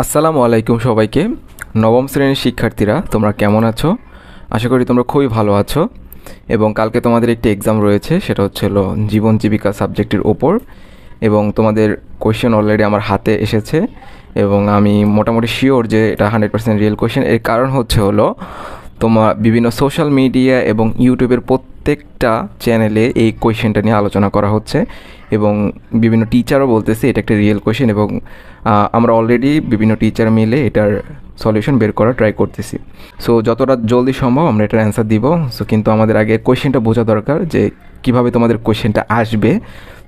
আসসালামু আলাইকুম সবাইকে। নবম শ্রেণির শিক্ষার্থীরা, তোমরা কেমন আছো? আশা করি তোমরা খুবই ভালো আছো। এবং কালকে তোমাদের একটি এক্সাম রয়েছে, সেটা হচ্ছে হলো জীবন জীবিকা সাবজেক্টের ওপর। এবং তোমাদের কোয়েশ্চেন অলরেডি আমার হাতে এসেছে। এবং আমি মোটামুটি শিওর যে এটা হান্ড্রেড পার্সেন্ট রিয়েল কোয়েশ্চেন এর কারণ হচ্ছে হলো তোমার বিভিন্ন সোশ্যাল মিডিয়া এবং ইউটিউবের প্রত্যেকটা চ্যানেলে এই কোয়েশ্চেনটা নিয়ে আলোচনা করা হচ্ছে এবং বিভিন্ন টিচারও বলতেছে এটা একটা রিয়েল কোয়েশ্চেন এবং আমরা অলরেডি বিভিন্ন টিচার মিলে এটার সলিউশন বের করার ট্রাই করতেছি। সো যতটা জলদি সম্ভব আমরা এটার অ্যান্সার দিব। সো কিন্তু আমাদের আগে কোয়েশ্চেনটা বোঝা দরকার যে, কীভাবে তোমাদের কোয়েশ্চেনটা আসবে।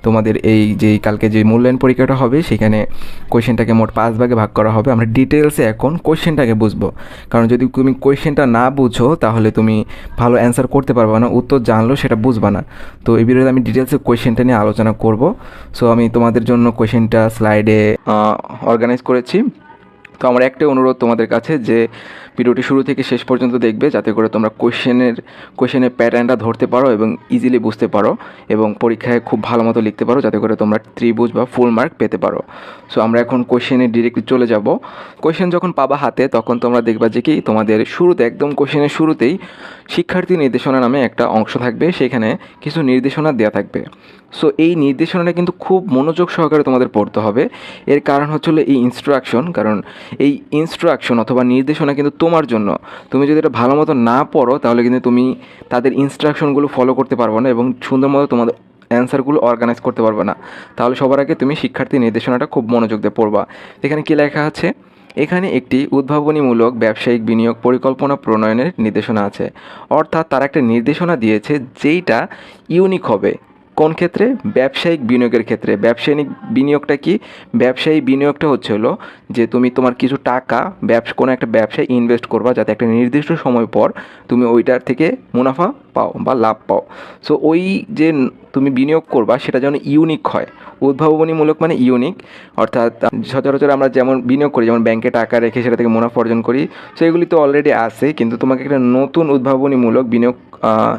তোমাদের এই যে, কালকে যে মূল্যায়ন পরীক্ষাটা হবে, সেখানে কোয়েশ্চেনটাকে মোট পাঁচ ভাগে ভাগ করা হবে। আমরা ডিটেলসে এখন কোয়েশ্চেনটাকে বুঝব। কারণ যদি তুমি কোয়েশ্চেনটা না বুঝো, তাহলে তুমি ভালো অ্যান্সার করতে পারবে না, উত্তর জানলেও সেটা বুঝবা না। তো, এই ভিডিওতে আমি ডিটেলসে কোয়েশ্চেনটা নিয়ে আলোচনা করব। সো আমি তোমাদের জন্য কোয়েশ্চেনটা স্লাইডে অর্গানাইজ করেছি। তো আমার একটাই অনুরোধ তোমাদের কাছে যে ভিডিওটি শুরু থেকে শেষ পর্যন্ত দেখবে, যাতে করে তোমরা কোয়েশ্চেনের কোয়েশ্চেনের প্যাটার্নটা ধরতে পারো এবং ইজিলি বুঝতে পারো এবং পরীক্ষায় খুব ভালো মতো লিখতে পারো, যাতে করে তোমরা ত্রিভুজ বা ফুল মার্ক পেতে পারো। সো আমরা এখন কোয়েশ্চেনে ডিরেক্টলি চলে যাব। কোয়েশ্চেন যখন পাবা হাতে, তখন তোমরা দেখবা যে কি তোমাদের শুরুতে, একদম কোয়েশ্চেনের শুরুতেই শিক্ষার্থী নির্দেশনা নামে একটা অংশ থাকবে, সেখানে কিছু নির্দেশনা দেওয়া থাকবে। সো এই নির্দেশনাটা কিন্তু খুব মনোযোগ সহকারে তোমাদের পড়তে হবে। এর কারণ হচ্ছে এই ইনস্ট্রাকশন কারণ এই ইনস্ট্রাকশন অথবা নির্দেশনা কিন্তু তোমার জন্য। তুমি যদি এটা ভালো মতো না পড়ো, তাহলে কিন্তু তুমি তাদের ইনস্ট্রাকশনগুলো ফলো করতে পারবে না এবং সুন্দর মতো তোমাদের অ্যান্সারগুলো অর্গানাইজ করতে পারবে না। তাহলে সবার আগে তুমি শিক্ষার্থী নির্দেশনাটা খুব মনোযোগ দিয়ে পড়বা। এখানে কী লেখা আছে? এখানে একটি উদ্ভাবনীমূলক ব্যবসায়িক বিনিয়োগ পরিকল্পনা প্রণয়নের নির্দেশনা আছে। অর্থাৎ তারা একটা নির্দেশনা দিয়েছে যেইটা ইউনিক হবে। কোন ক্ষেত্রে? ব্যবসায়িক বিনিয়োগের ক্ষেত্রে। ব্যবসায়িক বিনিয়োগটা কি? ব্যবসায়ী বিনিয়োগটা হচ্ছে হলো যে তুমি তোমার কিছু টাকা ব্যবসা, কোনো একটা ব্যবসায় ইনভেস্ট করবা যাতে একটা নির্দিষ্ট সময় পর তুমি ওইটার থেকে মুনাফা পাও বা লাভ পাও। সো ওই যে তুমি বিনিয়োগ করবা সেটা যেন ইউনিক হয়। উদ্ভাবনীমূলক মানে ইউনিক অর্থাৎ সচরাচর আমরা যেমন বিনিয়োগ করি, যেমন ব্যাংকে টাকা রেখে সেটা থেকে মুনাফা অর্জন করি সো এগুলি তো অলরেডি আছে, কিন্তু তোমাকে একটা নতুন উদ্ভাবনীমূলক বিনিয়োগ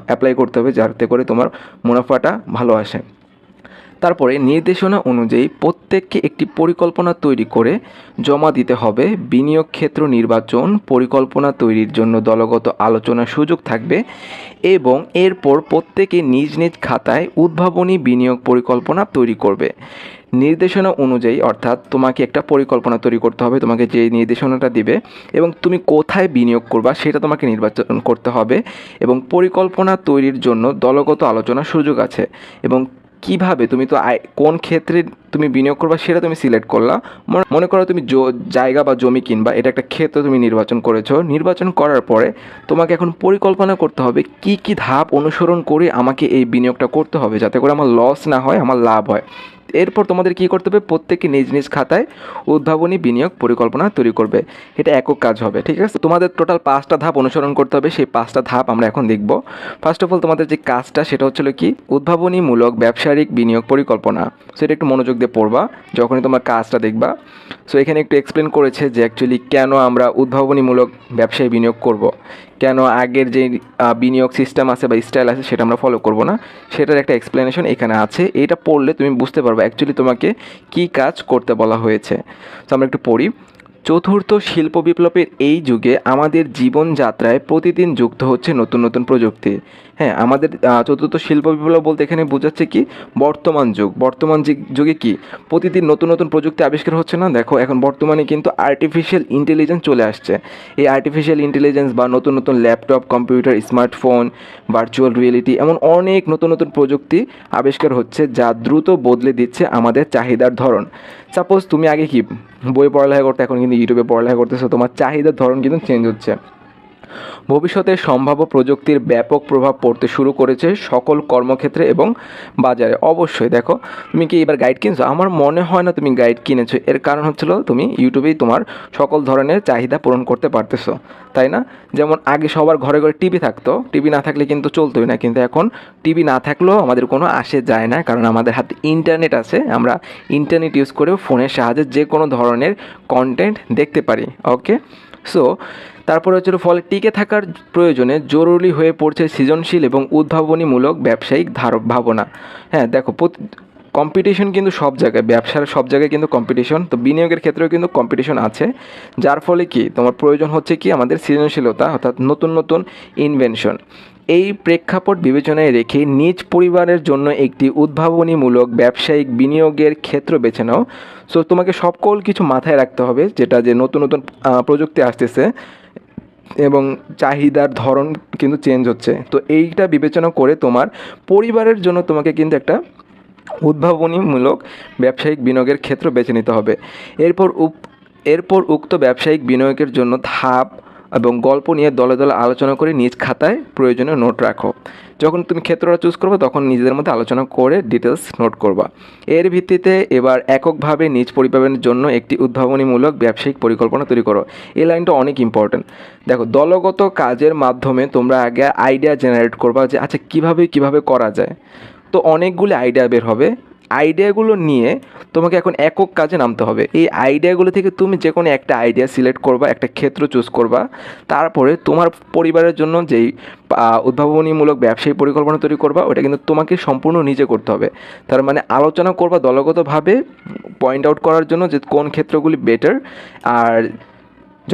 অ্যাপ্লাই করতে হবে যাতে করে তোমার মুনাফাটা ভালো আসে। তারপরে নির্দেশনা অনুযায়ী প্রত্যেককে একটি পরিকল্পনা তৈরি করে জমা দিতে হবে। বিনিয়োগ ক্ষেত্র নির্বাচন পরিকল্পনা তৈরির জন্য দলগত আলোচনার সুযোগ থাকবে এবং এরপর প্রত্যেকে নিজ নিজ খাতায় উদ্ভাবনী বিনিয়োগ পরিকল্পনা তৈরি করবে। নির্দেশনা অনুযায়ী, অর্থাৎ তোমাকে একটা পরিকল্পনা তৈরি করতে হবে, তোমাকে যে নির্দেশনাটা দিবে এবং তুমি কোথায় বিনিয়োগ করবা সেটা তোমাকে নির্বাচন করতে হবে এবং পরিকল্পনা তৈরির জন্য দলগত আলোচনার সুযোগ আছে এবং কীভাবে তুমি তো কোন ক্ষেত্রে তুমি বিনিয়োগ করবা সেটা তুমি সিলেক্ট করলা। মনে- করো তুমি জায়গা বা জমি কিনবা, এটা একটা ক্ষেত্র তুমি নির্বাচন করেছ। নির্বাচন করার পরে তোমাকে এখন পরিকল্পনা করতে হবে কি কি ধাপ অনুসরণ করে আমাকে এই বিনিয়োগটা করতে হবে, যাতে করে আমার লস না হয়, আমার লাভ হয়। এরপর তোমাদের কি করতে হবে? প্রত্যেকে নিজ নিজ খাতায় উদ্ভাবনী বিনিয়োগ পরিকল্পনা তৈরি করবে। এটা একক কাজ হবে, ঠিক আছে? তোমাদের টোটাল পাঁচটা ধাপ অনুসরণ করতে হবে। সেই পাঁচটা ধাপ আমরা এখন দেখব। ফার্স্ট অফ অল তোমাদের যে কাজটা, সেটা হচ্ছিল কি? উদ্ভাবনীমূলক ব্যবসায়িক বিনিয়োগ পরিকল্পনা। সেটা একটু মনোযোগ দিয়ে পড়বা, যখনই তোমার কাজটা দেখবা। সো এখানে একটু এক্সপ্লেন করেছে যে অ্যাকচুয়ালি কেন আমরা উদ্ভাবনীমূলক ব্যবসায় বিনিয়োগ করব। কেন আগের যে বিনিয়োগ সিস্টেম আছে বা স্টাইল আছে সেটা আমরা ফলো করব না? সেটার একটা এক্সপ্লেনেশন এখানে আছে। এটা পড়লে তুমি বুঝতে পারবে অ্যাকচুয়ালি তোমাকে কি কাজ করতে বলা হয়েছে। তো আমরা একটু পড়ি। চতুর্থ শিল্প বিপ্লবের এই যুগে আমাদের জীবনযাত্রায় প্রতিদিন যুক্ত হচ্ছে নতুন নতুন প্রযুক্তি। হ্যাঁ আমাদের চতুর্থ শিল্প বিপ্লব বলতে এখানে বোঝাচ্ছে কি? বর্তমান যুগ। বর্তমান যুগে কি? প্রতিদিন নতুন নতুন প্রযুক্তি আবিষ্কার হচ্ছে না? দেখো, এখন বর্তমানে কিন্তু আর্টিফিশিয়াল ইন্টেলিজেন্স চলে আসছে। এই আর্টিফিশিয়াল ইন্টেলিজেন্স বা নতুন নতুন laptop computer smartphone virtual reality এমন অনেক নতুন নতুন প্রযুক্তি আবিষ্কার হচ্ছে যা দ্রুত বদলে দিচ্ছে আমাদের চাহিদার ধরন। সাপোজ তুমি আগে কি বই পড়ালেখা করতে এখন কিন্তু ইউটিউবে পড়ালেখা করতেছো তোমার চাহিদার ধরন কিন্তু চেঞ্জ হচ্ছে। ভবিষ্যতে সম্ভাব্য প্রযুক্তির ব্যাপক প্রভাব পড়তে শুরু করেছে সকল কর্মক্ষেত্রে এবং বাজারে। অবশ্যই দেখো, তুমি কি এবার গাইড কিনছো? আমার মনে হয় না তুমি গাইড কিনেছো। এর কারণ হচ্ছিল তুমি ইউটিউবেই তোমার সকল ধরনের চাহিদা পূরণ করতে পারতেছো, তাই না? যেমন আগে সবার ঘরে ঘরে টিভি থাকতো টিভি না থাকলে কিন্তু চলতোই না। কিন্তু এখন টিভি না থাকলেও আমাদের কোনো আসে যায় না, কারণ আমাদের হাতে ইন্টারনেট আছে। আমরা ইন্টারনেট ইউজ করে ফোনের সাহায্যে যে কোনো ধরনের কন্টেন্ট দেখতে পারি ওকে সো তারপরে হচ্ছে ফলে টিকে থাকার প্রয়োজনে জরুরি হয়ে পড়ছে সৃজনশীল এবং উদ্ভাবনীমূলক ব্যবসায়িক ধার ভাবনা। হ্যাঁ দেখো কম্পিটিশন কিন্তু সব জায়গায়, ব্যবসার সব জায়গায় কিন্তু কম্পিটিশন তো বিনিয়োগের ক্ষেত্রেও কিন্তু কম্পিটিশন আছে। যার ফলে কি, তোমার প্রয়োজন হচ্ছে কি, আমাদের সৃজনশীলতা, অর্থাৎ নতুন নতুন ইনভেনশন এই প্রেক্ষাপট বিবেচনায় রেখে নিজ পরিবারের জন্য একটি উদ্ভাবনীমূলক ব্যবসায়িক বিনিয়োগের ক্ষেত্র বেছে নাও। সো তোমাকে সকল কিছু মাথায় রাখতে হবে, যেটা যে নতুন নতুন প্রযুক্তি আসতেছে। এবং চাহিদার ধরন কিন্তু চেঞ্জ হচ্ছে। তো এইটা বিবেচনা করে তোমার পরিবারের জন্য তোমাকে কিন্তু একটা উদ্ভাবনীমূলক ব্যবসায়িক বিনিয়োগের ক্ষেত্র বেছে নিতে হবে। এরপর এরপর উক্ত ব্যবসায়িক বিনিয়োগের জন্য ধাপ এবং গল্প নিয়ে দলে দলে আলোচনা করে নিজ খাতায় প্রয়োজনীয় নোট রাখো। যখন তুমি ক্ষেত্রটা চুজ করবে, তখন নিজেদের মধ্যে আলোচনা করে ডিটেলস নোট করবা। এর ভিত্তিতে এবার এককভাবে নিজ পরিবারের জন্য একটি উদ্ভাবনীমূলক ব্যবসায়িক পরিকল্পনা তৈরি করো। এই লাইনটা অনেক ইম্পর্ট্যান্ট দেখো, দলগত কাজের মাধ্যমে তোমরা আগে আইডিয়া জেনারেট করবা যে আচ্ছা কীভাবে কীভাবে করা যায়? তো অনেকগুলি আইডিয়া বের হবে। আইডিয়াগুলো নিয়ে তোমাকে এখন একক কাজে নামতে হবে। এই আইডিয়াগুলো থেকে তুমি যে কোনো একটা আইডিয়া সিলেক্ট করবা, একটা ক্ষেত্র চুজ করবা। তারপরে তোমার পরিবারের জন্য যেই উদ্ভাবনীমূলক ব্যবসায়ী পরিকল্পনা তৈরি করবা, ওটা কিন্তু তোমাকে সম্পূর্ণ নিজে করতে হবে। তার মানে আলোচনা করবা দলগতভাবে পয়েন্ট আউট করার জন্য যে কোন ক্ষেত্রগুলি বেটার আর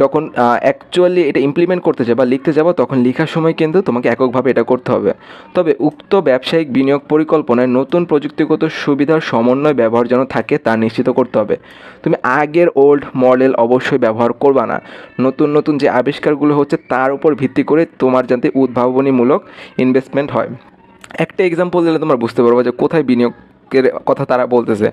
যখন অ্যাকচুয়ালি এটা ইমপ্লিমেন্ট করতে যাবা বা লিখতে যাব, তখন লেখার সময় কিন্তু তোমাকে এককভাবে এটা করতে হবে। তবে উক্ত ব্যবসায়িক বিনিয়োগ পরিকল্পনায় নতুন প্রযুক্তিগত সুবিধার সমন্বয় ব্যবহার যেন থাকে তা নিশ্চিত করতে হবে। তুমি আগের ওল্ড মডেল অবশ্যই ব্যবহার করবা না। নতুন নতুন যে আবিষ্কারগুলো হচ্ছে তার উপর ভিত্তি করে তোমার যাতে উদ্ভাবনীমূলক ইনভেস্টমেন্ট হয়। একটা এক্সাম্পল দিলে তোমরা বুঝতে পারব যে কোথায় বিনিয়োগের কথা তারা বলতেছে।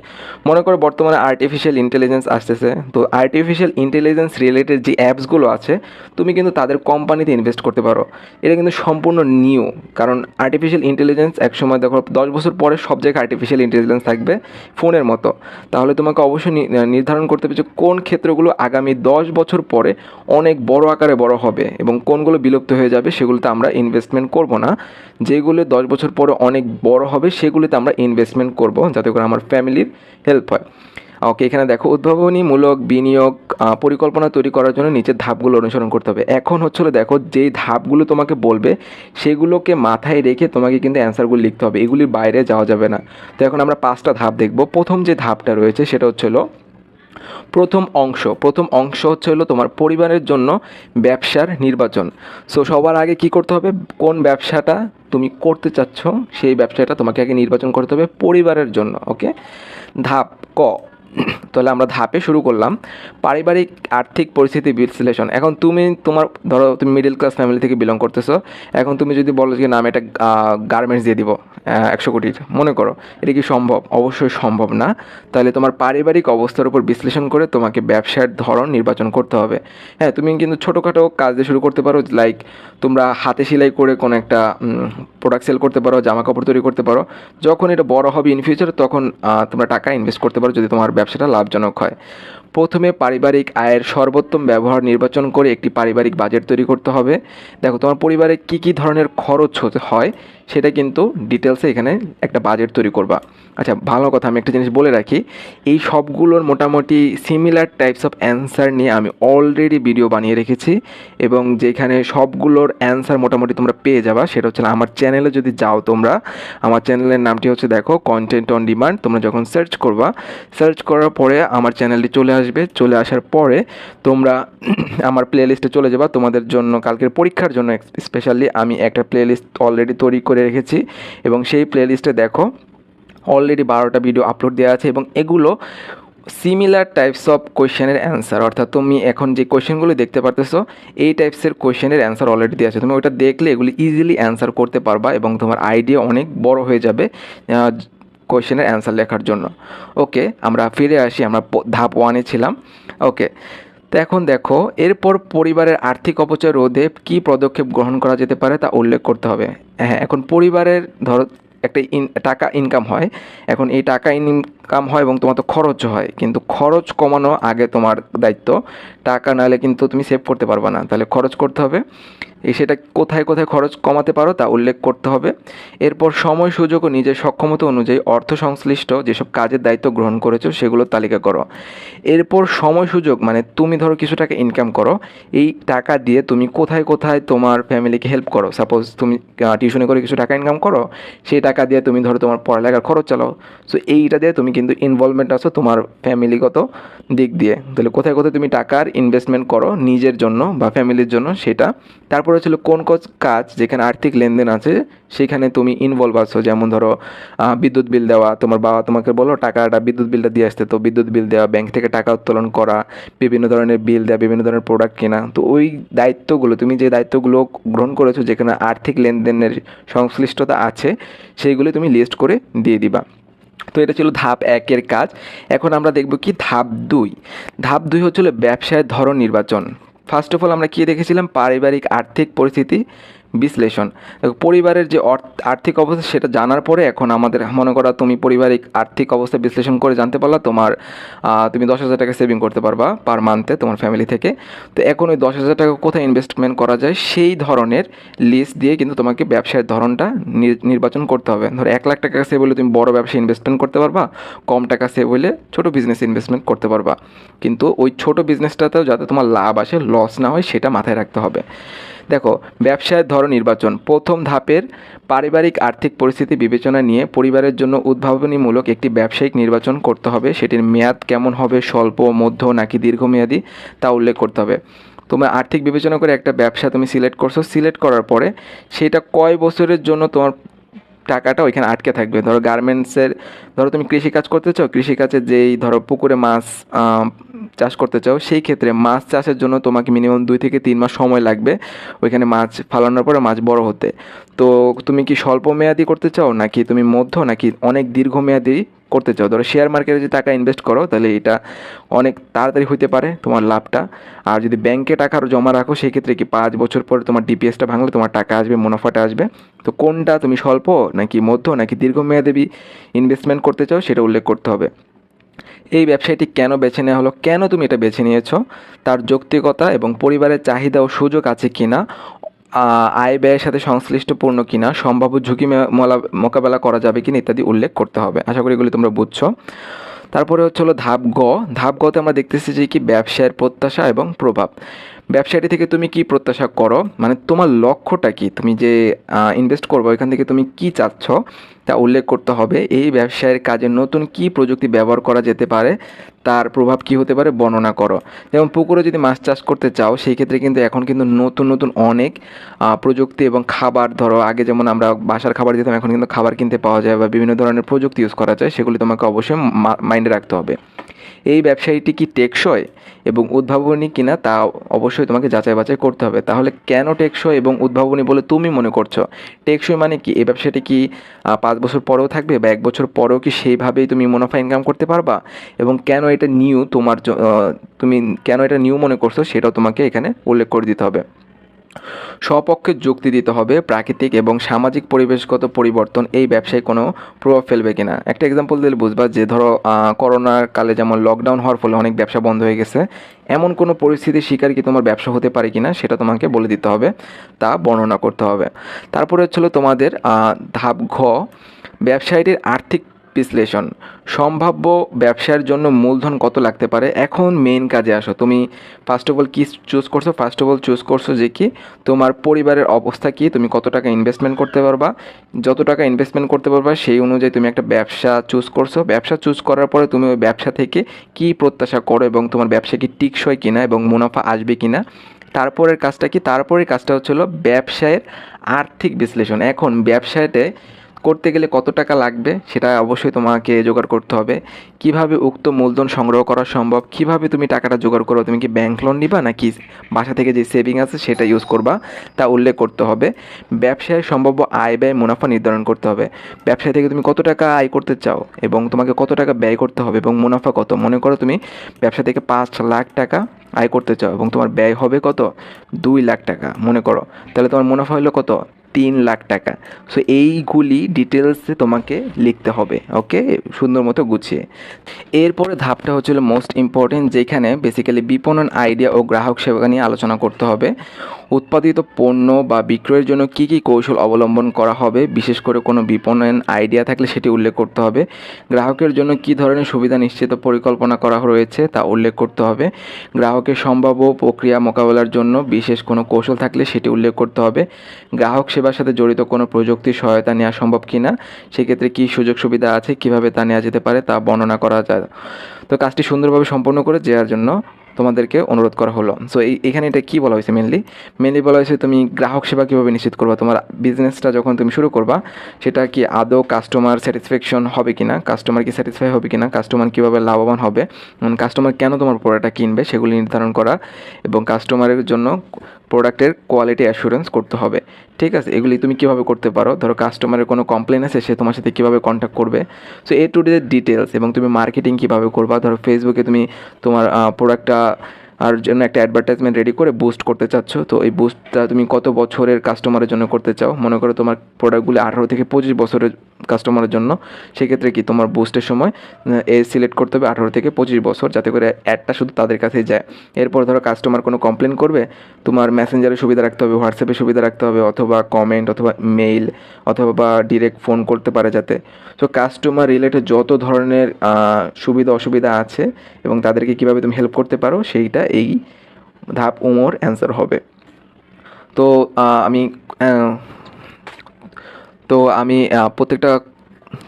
মনে করো বর্তমানে আর্টিফিশিয়াল ইন্টেলিজেন্স আসতেছে। তো আর্টিফিশিয়াল ইন্টেলিজেন্স রিলেটেড যে অ্যাপসগুলো আছে, তুমি কিন্তু তাদের কোম্পানিতে ইনভেস্ট করতে পারো। এটা কিন্তু সম্পূর্ণ নিউ কারণ আর্টিফিশিয়াল ইন্টেলিজেন্স একসময় দেখো দশ বছর পরে সব জায়গায় আর্টিফিশিয়াল ইন্টেলিজেন্স থাকবে ফোনের মতো। তাহলে তোমাকে অবশ্যই নির্ধারণ করতে হবে যে কোন ক্ষেত্রগুলো আগামী দশ বছর পরে অনেক বড় আকারে বড় হবে এবং কোনগুলো বিলুপ্ত হয়ে যাবে সেগুলোতে আমরা ইনভেস্টমেন্ট করব না। যেগুলো দশ বছর পরে অনেক বড় হবে সেগুলিতে আমরা ইনভেস্টমেন্ট করব। যাতে করে আমার ফ্যামিলির হেল্প হয়। ওকে, এখানে দেখো উদ্ভাবনীমূলক বিনিয়োগ পরিকল্পনা তৈরি করার জন্য নিচের ধাপগুলো অনুসরণ করতে হবে। এখন হচ্ছিল দেখো, যেই ধাপগুলো তোমাকে বলবে, সেগুলোকে মাথায় রেখে তোমাকে কিন্তু অ্যান্সারগুলো লিখতে হবে। এগুলির বাইরে যাওয়া যাবে না। তো এখন আমরা পাঁচটা ধাপ দেখব। প্রথম যে ধাপটা রয়েছে, সেটা হচ্ছিল প্রথম অংশ। প্রথম অংশ হচ্ছে হলো তোমার পরিবারের জন্য ব্যবসার নির্বাচন। সো সবার আগে কি করতে হবে? কোন ব্যবসাটা তুমি করতে চাচ্ছ, সেই ব্যবসাটা তোমাকে আগে নির্বাচন করতে হবে পরিবারের জন্য ওকে ধাপ ক। তাহলে আমরা ধাপে শুরু করলাম। পারিবারিক আর্থিক পরিস্থিতি বিশ্লেষণ। এখন তুমি তোমার, ধরো তুমি মিডল ক্লাস ফ্যামিলি থেকে বিলং করতেছো। এখন তুমি যদি বলো যে, না, আমি একটা গার্মেন্টস দিয়ে দিব একশো কোটির। মনে করো, এটা কি সম্ভব? অবশ্যই সম্ভব না। তাহলে তোমার পারিবারিক অবস্থার উপর বিশ্লেষণ করে তোমাকে ব্যবসার ধরন নির্বাচন করতে হবে। হ্যাঁ তুমি কিন্তু ছোটোখাটো কাজ দিয়ে শুরু করতে পারো লাইক তোমরা হাতে সেলাই করে কোনো একটা প্রোডাক্ট সেল করতে পারো জামা কাপড় তৈরি করতে পারো। যখন এটা বড় হবে ইন ফিউচার তখন তোমরা টাকা ইনভেস্ট করতে পারো, যদি তোমার ব্যবসাটা লাভজনক হয়। প্রথমে পারিবারিক আয়ের সর্বোত্তম ব্যবহার নির্বাচন করে একটি পারিবারিক বাজেট তৈরি করতে হবে। দেখো, তোমার পরিবারে কি কি ধরনের খরচ হয় সেটা কিন্তু ডিটেলসে এখানে একটা বাজেট তৈরি করবা। আচ্ছা ভালো কথা, আমি একটা জিনিস বলে রাখি, এই সবগুলোর মোটামুটি সিমিলার টাইপস অফ অ্যান্সার নিয়ে আমি অলরেডি ভিডিও বানিয়ে রেখেছি এবং যেখানে সবগুলোর অ্যান্সার মোটামুটি তোমরা পেয়ে যাবা, সেটা হচ্ছে আমার চ্যানেলে যদি যাও তোমরা, আমার চ্যানেলের নামটি হচ্ছে দেখো কন্টেন্ট অন ডিমান্ড তোমরা যখন সার্চ করবা সার্চ করার পরে আমার চ্যানেলটি চলে আসবে, চলে আসার পরে তোমরা আমার প্লে লিস্টে চলে যাবা। তোমাদের জন্য কালকের পরীক্ষার জন্য স্পেশালি আমি একটা প্লে লিস্ট অলরেডি তৈরি করে রেখেছি এবং সেই প্লে লিস্টে দেখো অলরেডি বারোটা ভিডিও আপলোড দেওয়া আছে এবং এগুলো সিমিলার টাইপস অফ কোয়েশ্চেনের অ্যান্সার অর্থাৎ তুমি এখন যে কোয়েশ্চেনগুলো দেখতে পারতেছো, এই টাইপসের কোয়েশ্চেনের অ্যান্সার অলরেডি দেওয়া আছে। তুমি ওটা দেখলে এগুলি ইজিলি অ্যান্সার করতে পারবা এবং তোমার আইডিয়া অনেক বড় হয়ে যাবে। কোয়েশ্চেনের অ্যান্সার লেখার জন্য। ওকে আমরা ফিরে আসি, আমরা ধাপ ওয়ানে ছিলাম। ওকে তো এখন দেখো, এরপর পরিবারের আর্থিক অপচয় রোধে কী পদক্ষেপ গ্রহণ করা যেতে পারে তা উল্লেখ করতে হবে। হ্যাঁ এখন পরিবারের ধরো, একটা ইন টাকা ইনকাম হয়। এখন এই টাকা ইনকাম হয় এবং তোমার তো খরচ হয়। কিন্তু খরচ কমানো আগে তোমার দায়িত্ব। টাকা নাহলে কিন্তু তুমি সেভ করতে পারবে না। তাহলে খরচ করতে হবে। এই সেটা কোথায় কোথায় খরচ কমাতে পারো তা উল্লেখ করতে হবে। এরপর সময়, সুযোগ ও নিজের সক্ষমতা অনুযায়ী অর্থ সংশ্লিষ্ট যেসব কাজের দায়িত্ব গ্রহণ করেছ সেগুলোর তালিকা করো। এরপর সময়, সুযোগ মানে তুমি ধরো কিছু টাকা ইনকাম করো। এই টাকা দিয়ে তুমি কোথায় কোথায় তোমার ফ্যামিলিকে হেল্প করো। সাপোজ তুমি টিউশনে করে কিছু টাকা ইনকাম করো। সেই টাকা দিয়ে তুমি ধরো তোমার পড়ালেখার খরচ চালাও। সো এইটা দিয়ে তুমি কিন্তু ইনভলভমেন্ট আছো তোমার ফ্যামিলিগত দিক দিয়ে। তাহলে কোথায় কোথায় তুমি টাকার ইনভেস্টমেন্ট করো নিজের জন্য বা ফ্যামিলির জন্য সেটা। তারপরে ছিল কোন কাজ, যেখানে আর্থিক লেনদেন আছে, সেখানে তুমি ইনভলভ আছো। যেমন ধরো বিদ্যুৎ বিল দেওয়া, তোমার বাবা তোমাকে বলো টাকাটা বিদ্যুৎ বিলটা দিয়ে আসতে। তো বিদ্যুৎ বিল দেওয়া, ব্যাংক থেকে টাকা উত্তোলন করা, বিভিন্ন ধরনের বিল দেওয়া বিভিন্ন ধরনের প্রোডাক্ট কেনা। তো ওই দায়িত্বগুলো, তুমি যে দায়িত্বগুলো গ্রহণ করেছ, যেখানে আর্থিক লেনদেনের সংশ্লিষ্টতা আছে, সেইগুলো তুমি লিস্ট করে দিয়ে দিবা। তো এটা ছিল ধাপ একের কাজ। এখন আমরা দেখব কি ধাপ দুই। ধাপ দুই হচ্ছিল ব্যবসায়ের ধরন নির্বাচন। ফার্স্ট অফ অল আমরা কী দেখেছিলাম? পারিবারিক, আর্থিক পরিস্থিতি। বিশ্লেষণ। দেখো, পরিবারের যে আর্থিক অবস্থা সেটা জানার পরে এখন আমাদের মনে করা তুমি পারিবারিক আর্থিক অবস্থা বিশ্লেষণ করে জানতে পারলা তোমার তুমি দশ হাজার টাকা সেভিং করতে পারবা পার মান্থে তোমার ফ্যামিলি থেকে। তো এখন ওই দশ হাজার টাকা কোথায় ইনভেস্টমেন্ট করা যায় সেই ধরনের লিস্ট দিয়ে কিন্তু তোমাকে ব্যবসায়ের ধরনটা নির- নির্বাচন করতে হবে। ধরো এক লাখ টাকা সেভ হলে তুমি বড় ব্যবসায় ইনভেস্টমেন্ট করতে পারবা কম টাকা সেভ হলে ছোটো বিজনেস ইনভেস্টমেন্ট করতে পারবা। কিন্তু ওই ছোট বিজনেসটাতেও যাতে তোমার লাভ আসে লস না হয় সেটা মাথায় রাখতে হবে। দেখো, ব্যবসায়ের ধরন নির্বাচন। প্রথম ধাপের পারিবারিক আর্থিক পরিস্থিতি বিবেচনা নিয়ে পরিবারের জন্য উদ্ভাবনীমূলক একটি ব্যবসায়িক নির্বাচন করতে হবে। সেটির মেয়াদ কেমন হবে, স্বল্প, মধ্য নাকি দীর্ঘমেয়াদী, তা উল্লেখ করতে হবে। তোমার আর্থিক বিবেচনা করে একটা ব্যবসা তুমি সিলেক্ট করছ। সিলেক্ট করার পরে সেটা কয় বছরের জন্য তোমার টাকাটা ওইখানে আটকে থাকবে। ধরো গার্মেন্টসের ধরো তুমি কৃষিকাজ করতে চাও, কৃষিকাজে যেই ধরো পুকুরে মাছ চাষ করতে চাও, সেই ক্ষেত্রে মাছ চাষের জন্য তোমাকে মিনিমাম দুই থেকে তিন মাস সময় লাগবে ওইখানে মাছ ফালানোর পরে মাছ বড় হতে। তো তুমি কি স্বল্প মেয়াদি করতে চাও নাকি তুমি মধ্য নাকি অনেক দীর্ঘমেয়াদী করতে চাও। ধরো শেয়ার মার্কেটে যদি টাকা ইনভেস্ট করো তাহলে এটা অনেক তাড়াতাড়ি হইতে পারে তোমার লাভটা। আর যদি ব্যাংকে টাকা জমা রাখো সেই ক্ষেত্রে কি পাঁচ বছর পরে তোমার ডিপিএসটা ভাঙলে তোমার টাকা আসবে মুনাফাটা আসবে? তো কোনটা তুমি স্বল্প নাকি মধ্য নাকি দীর্ঘমেয়াদী ইনভেস্টমেন্ট করতে চাও সেটা উল্লেখ করতে হবে। এই ব্যবসায়টি কেন বেছে নেওয়া হলো? কেন তুমি এটা বেছে নিয়েছো? তার যৌক্তিকতা এবং পরিবারের চাহিদা ও সুযোগ আছে কিনা? আহ, আয় ব্যয়ের সাথে সংশ্লিষ্ট পূর্ণ কিনা, সম্ভাব্য ঝুঁকি মোকাবেলা করা যাবে কিনা ইত্যাদি উল্লেখ করতে হবে। আশা করি এগুলি তোমরা বুঝছ। তারপরে হচ্ছে হলো ধাপ গ। ধাপ গতে আমরা দেখতেছি যে কি ব্যবসায়ের প্রত্যাশা এবং প্রভাব। ব্যবসাটি থেকে তুমি কি প্রত্যাশা করো? মানে তোমার লক্ষ্যটা কি? তুমি যে ইনভেস্ট করব এখান থেকে তুমি কি চাচ্ছ? তা উল্লেখ করতে হবে, এই ব্যবসায়ের কাজে নতুন কি প্রযুক্তি ব্যবহার করা যেতে পারে, তার প্রভাব কি হতে পারে বর্ণনা করো। যেমন পুকুরে যদি মাছ চাষ করতে চাও, সেই ক্ষেত্রে কিন্তু এখন কিন্তু নতুন নতুন অনেক প্রযুক্তি এবং খাবার ধরো, আগে যেমন আমরা বাসার খাবার দিতাম, এখন কিন্তু খাবার কিনতে পাওয়া যায় বা বিভিন্ন ধরনের প্রযুক্তি ইউজ করা যায়, সেগুলি তোমাকে অবশ্যই মাইন্ডে রাখতে হবে। এই ব্যবসায়ীটি কি টেকসই এবং উদ্ভাবনী কিনা, তা অবশ্যই তোমাকে যাচাই বাছাই করতে হবে। তাহলে কেন টেকসই এবং উদ্ভাবনী বলে তুমি মনে করছ? টেকসই মানে কি? এই ব্যবসাটি কি পাঁচ বছর পরেও থাকবে বা এক বছর পরেও কি সেইভাবেই তুমি মুনাফা ইনকাম করতে পারবা? এবং কেন এটা নিউ তোমার তুমি কেন এটা নিউ মনে করছ? সেটাও তোমাকে এখানে উল্লেখ করে দিতে হবে। স্বপক্ষে যুক্তি দিতে হবে প্রাকৃতিক এবং সামাজিক পরিবেশগত পরিবর্তন এই ব্যবসায় কোনো প্রভাব ফেলবে কিনা। একটা এক্সাম্পল দিলে বুঝবা যে ধরো করোনার কালে যেমন লকডাউন হওয়ার ফলে অনেক ব্যবসা বন্ধ হয়ে গেছে, এমন কোনো পরিস্থিতির শিকার কি তোমার ব্যবসা হতে পারে কিনা সেটা তোমাকে বলে দিতে হবে, তা বর্ণনা করতে হবে। তারপরে হচ্ছিল তোমাদের ধাপ ঘ ব্যবসায়ীটির আর্থিক বিশ্লেষণ। সম্ভাব্য ব্যবসার জন্য মূলধন কত লাগতে পারে? এখন মেইন কাজে আসো। তুমি ফার্স্ট অফ অল কী চুজ করছ? ফার্স্ট অফ অল চুজ করছ যে কি, তোমার পরিবারের অবস্থা কি? তুমি কত টাকা ইনভেস্টমেন্ট করতে পারবা? যত টাকা ইনভেস্টমেন্ট করতে পারবা, সেই অনুযায়ী তুমি একটা ব্যবসা চুজ করছ। ব্যবসা চুজ করার পরে তুমি ওই ব্যবসা থেকে কি প্রত্যাশা করো এবং তোমার ব্যবসা কি টিকসই কিনা এবং মুনাফা আসবে কিনা? তারপরের কাজটা কি? তারপরের কাজটা হচ্ছে ব্যবসায়ের আর্থিক বিশ্লেষণ। এখন ব্যবসাতে করতে গেলে কত টাকা লাগবে সেটা অবশ্যই তোমাকে জোগাড় করতে হবে। কীভাবে উক্ত মূলধন সংগ্রহ করা সম্ভব? কীভাবে তুমি টাকাটা জোগাড় করো? তুমি কি ব্যাংক লোন নিবা নাকি বাসা থেকে যে সেভিং আছে সেটা ইউজ করবা? তা উল্লেখ করতে হবে। ব্যবসায় সম্ভাব্য আয় ব্যয় মুনাফা নির্ধারণ করতে হবে। ব্যবসা থেকে তুমি কত টাকা আয় করতে চাও এবং তোমাকে কত টাকা ব্যয় করতে হবে এবং মুনাফা কত? মনে করো তুমি ব্যবসা থেকে পাঁচ লাখ টাকা আয় করতে চাও এবং তোমার ব্যয় হবে কত? দুই লাখ টাকা, মনে করো। তাহলে তোমার মুনাফা হলো কত? তিন লাখ টাকা। সো এইগুলি ডিটেলসে তোমাকে লিখতে হবে ওকে সুন্দর মতো গুছিয়ে। এরপরে ধাপটা হচ্ছিল মোস্ট ইম্পর্টেন্ট যেখানে বেসিক্যালি বিপণন আইডিয়া ও গ্রাহক সেবা নিয়ে আলোচনা করতে হবে। উৎপাদিত পণ্য বা বিক্রয়ের জন্য কী কী কৌশল অবলম্বন করা হবে, বিশেষ করে কোনো বিপণন আইডিয়া থাকলে সেটি উল্লেখ করতে হবে। গ্রাহকের জন্য কী ধরনের সুবিধা নিশ্চিত পরিকল্পনা করা রয়েছে তা উল্লেখ করতে হবে। গ্রাহকের সম্ভাব্য প্রক্রিয়া মোকাবেলার জন্য বিশেষ কোনো কৌশল থাকলে সেটি উল্লেখ করতে হবে। গ্রাহক সেবার সাথে জড়িত কোনো প্রযুক্তির সহায়তা নেওয়া সম্ভব কি না সেক্ষেত্রে কী সুযোগ সুবিধা আছে, কীভাবে তা নেওয়া যেতে পারে তা বর্ণনা করা যায়। তো কাজটি সুন্দরভাবে সম্পন্ন করে যাওয়ার জন্য তোমাদেরকে অনুরোধ করা হলো। সো এই, এখানে এটা কী বলা হয়েছে মেনলি মেনলি বলা হয়েছে তুমি গ্রাহক সেবা কীভাবে নিশ্চিত করবা? তোমার বিজনেসটা যখন তুমি শুরু করবা, সেটা কি আদৌ কাস্টমার স্যাটিসফ্যাকশন হবে কি না কাস্টমার কি স্যাটিসফাই হবে কি না কাস্টমার কীভাবে লাভবান হবে? কাস্টমার কেন তোমার প্রোডাক্টটা কিনবে? সেগুলি নির্ধারণ করা এবং কাস্টমারের জন্য প্রোডাক্টের কোয়ালিটি অ্যাসুরেন্স করতে হবে। ঠিক আছে? এগুলি তুমি কীভাবে করতে পারো? ধরো কাস্টমারের কোনো কমপ্লেন আছে, সে তোমার সাথে কীভাবে কন্ট্যাক্ট করবে? So A to D details এবং তুমি মার্কেটিং কীভাবে করবা? ধরো ফেসবুকে তুমি তোমার প্রোডাক্টটা uh, আর জন্য একটা অ্যাডভার্টাইজমেন্ট রেডি করে বুস্ট করতে চাচ্ছ, তো এই বুস্টটা তুমি কত বছরের কাস্টমারের জন্য করতে চাও? মনে করো তোমার প্রোডাক্টগুলি আঠারো থেকে পঁচিশ বছরের কাস্টমারের জন্য, সেক্ষেত্রে কি তোমার বুস্টের সময় এ সিলেক্ট করতে হবে আঠারো থেকে পঁচিশ বছর যাতে করে অ্যাডটা শুধু তাদের কাছেই যায়। এরপর ধরো কাস্টমার কোনো কমপ্লেন করবে, তোমার মেসেঞ্জারের সুবিধা রাখতে হবে হোয়াটসঅ্যাপে সুবিধা রাখতে হবে, অথবা কমেন্ট অথবা মেইল অথবা বা ডিরেক্ট ফোন করতে পারে যাতে। সো কাস্টমার রিলেটেড যত ধরনের সুবিধা অসুবিধা আছে এবং তাদেরকে কীভাবে তুমি হেল্প করতে পারো, সেইটা এই ধাপ উমর অ্যান্সার হবে। তো আমি তো আমি প্রত্যেকটা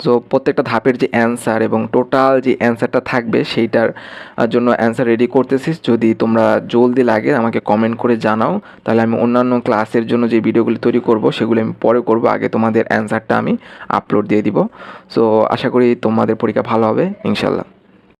সো প্রত্যেকটা ধাপের যে অ্যান্সার এবং টোটাল যে অ্যান্সারটা থাকবে সেইটার জন্য অ্যান্সার রেডি করতেছি। যদি তোমরা জলদি লাগে আমাকে কমেন্ট করে জানাও, তাহলে আমি অন্যান্য ক্লাসের জন্য যে ভিডিওগুলি তৈরি করব, সেগুলি আমি পরে করব। আগে তোমাদের অ্যান্সারটা আমি আপলোড দিয়ে দিব। সো আশা করি তোমাদের পরীক্ষা ভালো হবে ইনশাল্লাহ